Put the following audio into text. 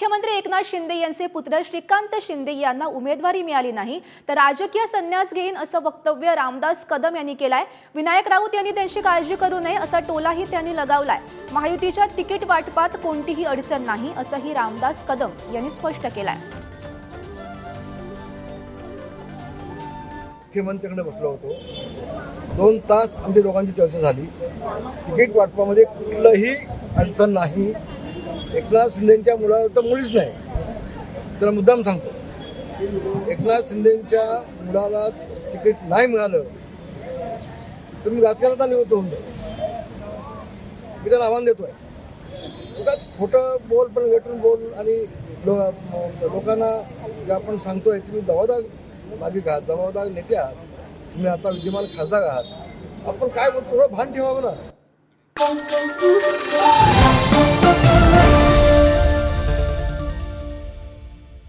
मुख्यमंत्री एकनाथ शिंदे यांचे पुत्र श्रीकांत शिंदे यांना उमेदवारी मिळाली नाही तर राजकीय संन्यास घेईन असं वक्तव्य रामदास कदम यांनी केलंय. विनायक राऊत यांनी त्यांची काळजी करू नये असा टोलाही त्यांनी लगावलाय. महायुतीच्या तिकीट वाटपात कोणतीही अडचण नाही असंही रामदास कदम यांनी स्पष्ट केलंय. मुख्यमंत्र्यांकडे बसलो होतो. दोन तास आमच्या दोघांची चर्चा झाली. तिकीट वाटपामध्ये कुठलंही अडचण नाही. एकनाथ शिंदेच्या मुलाला तर मुलीच नाही. त्याला मुद्दाम सांगतो. एकनाथ शिंदेच्या मुलाला तिकीट नाही मिळालं तर मी राजकारणात निवृत्त होऊन जाईल मी त्याला आव्हान देतोय. उगाच खोटं बोल पण गटून बोल आणि लो लोकांना जे आपण सांगतोय तुम्ही जबाबदार नागरिक आहात जबाबदार नेते आहात तुम्ही आता विद्यमान खासदार आहात. आपण काय बोलतो? थोडं भान ठेवावं ना.